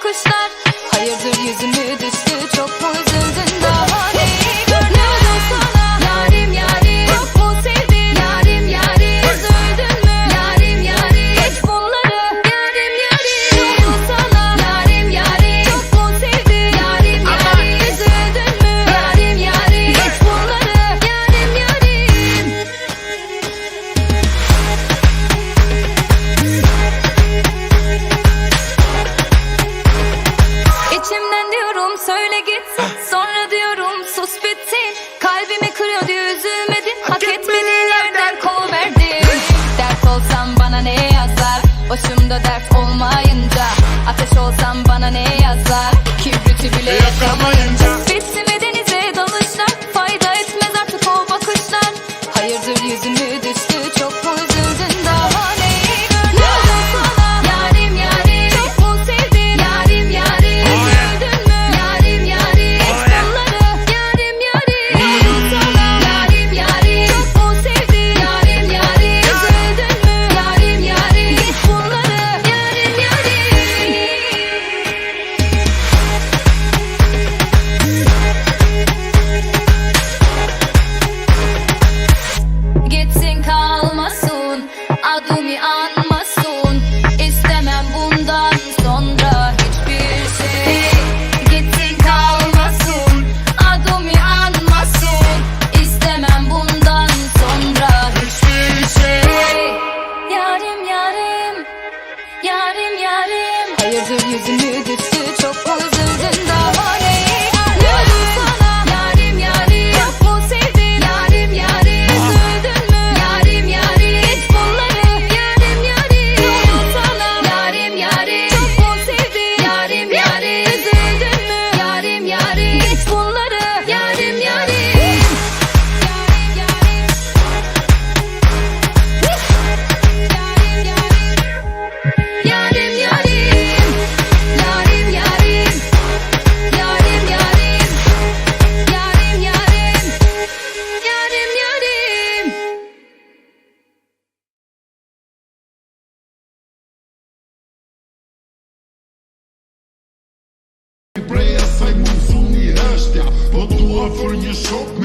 could start ne yazar? Başımda dert olmayınca Ateş olsam bana ne yazar? Kibriti bile yakamayın of you to. joke.